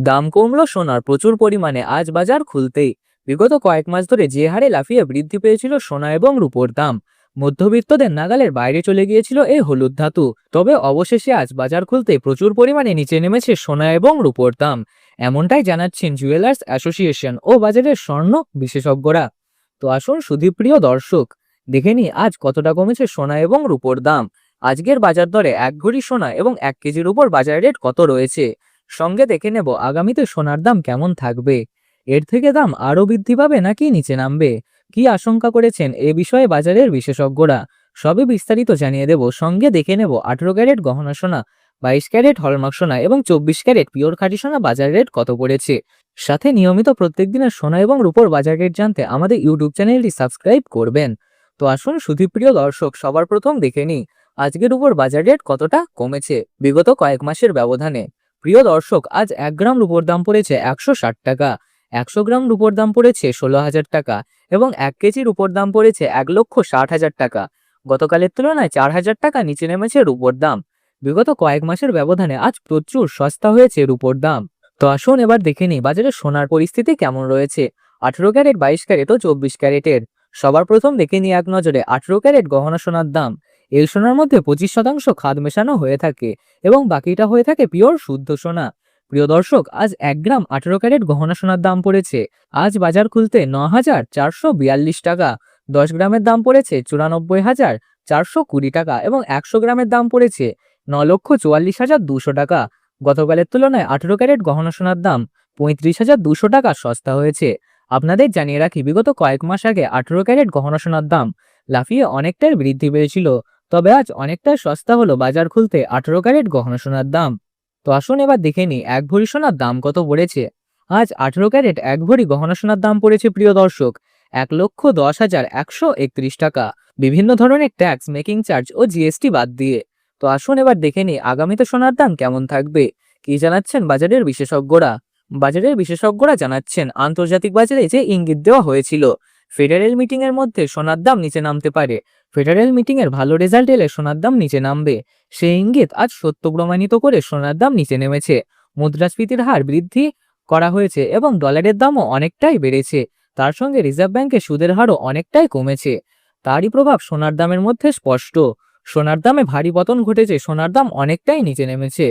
দাম কমলো সোনার প্রচুর পরিমাণে আজ বাজার খুলতেই। বিগত কয়েক মাস ধরে যে হারে লাফিয়ে বৃদ্ধি পেয়েছিল সোনা এবং রূপোর দাম। মধ্যবিত্তদের নাগালের বাইরে চলে গিয়েছিল এই হলুদ ধাতু। তবে অবশেষে আজ বাজার খুলতে প্রচুর পরিমাণে নিচে নেমেছে সোনা এবং রূপোর দাম। এমনটাই জানাচ্ছেন জুয়েলার্স অ্যাসোসিয়েশন ও বাজারের স্বর্ণ বিশেষজ্ঞরা। তো আসুন সুধীপ্রিয় দর্শক, দেখে নি আজ কতটা কমেছে সোনা এবং রূপোর দাম। আজকের বাজার দরে এক ঘড়ি সোনা এবং এক কেজির উপর বাজার রেট কত রয়েছে? সঙ্গে দেখে নেব আগামীতে সোনার দাম কেমন থাকবে। এর থেকে দাম আরও বৃদ্ধি পাবে নাকি নিচে নামবে? কি আশঙ্কা করেছেন এ বিষয়ে বাজারের বিশেষজ্ঞরা? সবে বিস্তারিত জানিয়ে দেব। সঙ্গে দেখে নেব আঠেরো ক্যারেট গহনা সোনা, বাইশ ক্যারেট হলমার্ক সোনা এবং চব্বিশ ক্যারেট পিওর খাঁটি সোনা বাজার রেট কত পড়েছে? সাথে নিয়মিত প্রত্যেক দিনের সোনা এবং রূপোর বাজার রেট জানতে আমাদের ইউটিউব চ্যানেলটি সাবস্ক্রাইব করবেন। তো আসুন সুধীপ্রিয় দর্শক, সবার প্রথম দেখে নিই। আজকের উপর বাজার রেট কতটা কমেছে? বিগত কয়েক মাসের ব্যবধানে। প্রিয় দর্শক, আজ এক গ্রাম রূপোর দাম পড়েছে একশো ষাট টাকা। একশো গ্রাম রূপোর দাম পড়েছে ষোলো হাজার টাকা এবং এক কেজির উপর দাম পড়েছে এক লক্ষ ষাট হাজার টাকা। গতকালের তুলনায় চার হাজার টাকা নিচে নেমেছে রূপোর দাম। বিগত কয়েক মাসের ব্যবধানে আজ প্রচুর সস্তা হয়েছে রূপোর দাম। তো আসুন এবার দেখে নিই বাজারে সোনার পরিস্থিতি কেমন রয়েছে। আঠেরো ক্যারেট, বাইশ ক্যারেট ও চব্বিশ ক্যারেটের। সবার প্রথম দেখে নিই এক নজরে, আঠেরো ক্যারেট গহনা সোনার দাম। এল সোনার মধ্যে পঁচিশ শতাংশ খাদ মেশানো হয়ে থাকে এবং বাকিটা হয়ে থাকে পিওর শুদ্ধ সোনা। প্রিয় দর্শক, আজ এক গ্রাম আঠেরো ক্যারেট গহনা সোনার দাম পড়েছে। আজ বাজার খুলতে ন হাজার চারশো বিয়াল্লিশ টাকা, দশ গ্রামের দাম পড়েছে চুরানব্বই হাজার চারশো কুড়ি টাকা এবং একশো গ্রামের দাম পড়েছে ন লক্ষ চুয়াল্লিশ হাজার দুশো টাকা। গতকালের তুলনায় আঠেরো ক্যারেট গহনা সোনার দাম পঁয়ত্রিশ হাজার দুশো টাকা সস্তা হয়েছে। আপনাদের জানিয়ে রাখি, বিগত কয়েক মাস আগে আঠেরো ক্যারেট গহনা সোনার দাম লাফিয়ে অনেকটাই বৃদ্ধি পেয়েছিল। তবে আজ অনেকটাই সস্তা হলো বাজার খুলতে আঠারো ক্যারেট গহনা সোনার দাম। তো আসুন এবার দেখে নিই, এক ভরি সোনার দাম কত পড়েছে? আজ আঠারো ক্যারেট এক ভরি গহনা সোনার দাম পড়েছে, প্রিয় দর্শক। এক লক্ষ দশ হাজার একশো একত্রিশ টাকা। বিভিন্ন ধরনের ট্যাক্স, মেকিং চার্জ ও জিএসটি বাদ দিয়ে। তো আসুন এবার দেখে নিই, আগামীতে সোনার দাম কেমন থাকবে? কি জানাচ্ছেন বাজারের বিশেষজ্ঞরা? বাজারের বিশেষজ্ঞরা জানাচ্ছেন, আন্তর্জাতিক বাজারে যে ইঙ্গিত দেওয়া হয়েছিল ফেডারেল মিটিং এর মধ্যে সোনার দাম নিচে নামতে পারে। ফেডারেল মিটিং এর ভালো রেজাল্ট এলে সোনার দাম নিচে নামবে। সেই ইঙ্গিত আজ সত্য প্রমাণিত করে সোনার দাম নিচে নেমেছে। মুদ্রাস্ফীতির হার বৃদ্ধি করা হয়েছে এবং ডলারের দামও অনেকটাই বেড়েছে। তার সঙ্গে রিজার্ভ ব্যাংকের সুদের হারও অনেকটাই কমেছে। তারই প্রভাব সোনার দামের মধ্যে স্পষ্ট। সোনার দামে ভারী পতন ঘটেছে, সোনার দাম অনেকটাই নিচে নেমেছে।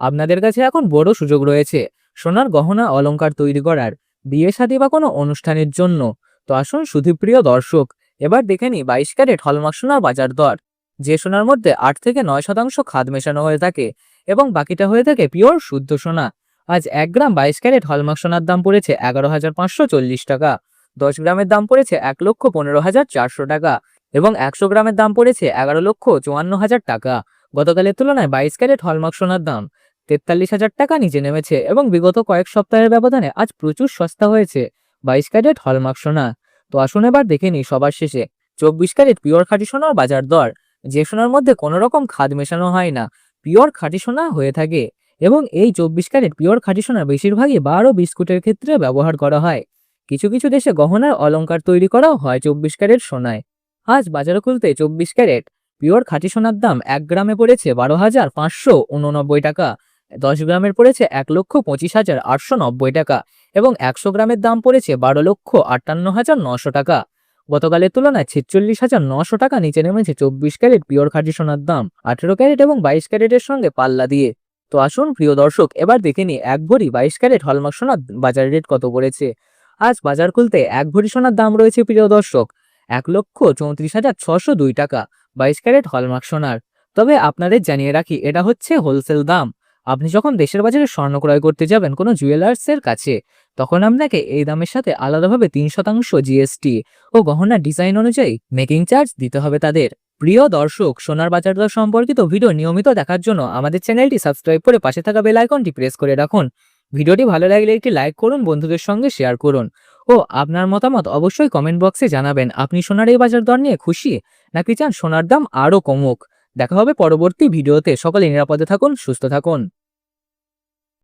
আপনাদের কাছে এখন বড় সুযোগ রয়েছে, সোনার গহনা অলংকার তৈরি করার, বিয়ে শাদী বা কোনো অনুষ্ঠানের জন্য। তো আসুন সুধীপ্রিয় দর্শক, এবার দেখে নিই বাইশ ক্যারেট হলমার্ক সোনার বাজার দর। যে সোনার মধ্যে আট থেকে নয় শতাংশ খাদ মেশানো হয়ে থাকে এবং বাকিটা হয়ে থাকে পিওর শুদ্ধ সোনা। আজ এক গ্রাম বাইশ ক্যারেট হলমার্ক সোনার দাম পড়েছে এগারো হাজার পাঁচশো চল্লিশ টাকা, দশ গ্রামের দাম পড়েছে এক লক্ষ পনেরো হাজার চারশো টাকা এবং একশো গ্রামের দাম পড়েছে এগারো লক্ষ চুয়ান্ন হাজার টাকা। গতকালের তুলনায় বাইশ ক্যারেট হলমার্ক সোনার দাম তেতাল্লিশ হাজার টাকা নিচে নেমেছে এবং বিগত কয়েক সপ্তাহের ব্যবধানে আজ প্রচুর সস্তা হয়েছে। বাইশ ক্যারেট হলমার্ক সোনা। তো আসুন এবার দেখে নিই সবার শেষে। চব্বিশ ক্যারেট পিওর খাঁটি সোনার বাজার দর। যে সোনার মধ্যে কোনো রকম খাদ মেশানো হয় না। পিওর খাঁটি সোনা হয়ে থাকে এবং এই চব্বিশ ক্যারেট পিওর খাঁটি সোনা বেশিরভাগই বারো বিস্কুটের ক্ষেত্রে ব্যবহার করা হয়। কিছু কিছু দেশে গহনার অলংকার তৈরি করাও হয় চব্বিশ ক্যারেট সোনায়। আজ বাজার খুলতে চব্বিশ ক্যারেট। পিওর খাঁটি সোনার দাম এক গ্রামে পড়েছে বারো হাজার পাঁচশো টাকা। দশ গ্রামের পড়েছে এক লক্ষ পঁচিশ হাজার আটশো নব্বই টাকা এবং একশো গ্রামের দাম পড়েছে বারো লক্ষ আটান্ন হাজার নশো টাকা। গতকালের তুলনায় ছেচল্লিশ হাজার নশো টাকা নিচে নেমেছে চব্বিশ ক্যারেট পিওর খাঁটি সোনার দাম, আঠেরো ক্যারেট এবং বাইশ ক্যারেটের সঙ্গে পাল্লা দিয়ে। তো আসুন প্রিয় দর্শক, এবার দেখে নিই এক ভরি বাইশ ক্যারেট হলমার্ক সোনার বাজার রেট কত পড়েছে। আজ বাজার খুলতে এক ভরি সোনার দাম রয়েছে প্রিয় দর্শক, এক লক্ষ চৌত্রিশ হাজার ছশো দুই টাকা, বাইশ ক্যারেট হলমার্ক সোনার। তবে আপনাদের জানিয়ে রাখি, এটা হচ্ছে হোলসেল দাম। আপনি যখন দেশের বাজারে স্বর্ণ ক্রয় করতে যাবেন কোনো জুয়েলার্সের কাছে, তখন আপনাকে এই দামের সাথে আলাদাভাবে তিন শতাংশ জিএসটি ও গহনার ডিজাইন অনুযায়ী মেকিং চার্জ দিতে হবে তাদের। প্রিয় দর্শক, সোনার বাজার দর সম্পর্কিত ভিডিও নিয়মিত দেখার জন্য আমাদের চ্যানেলটি সাবস্ক্রাইব করে পাশে থাকা বেল আইকনটি প্রেস করে রাখুন। ভিডিওটি ভালো লাগলে একটি লাইক করুন, বন্ধুদের সঙ্গে শেয়ার করুন। ও আপনার মতামত অবশ্যই কমেন্ট বক্সে জানাবেন, আপনি সোনার এই বাজার দর নিয়ে খুশি, নাকি চান সোনার দাম আরও কমুক? দেখা হবে পরবর্তী ভিডিওতে, সকলে নিরাপদে থাকুন, সুস্থ থাকুন।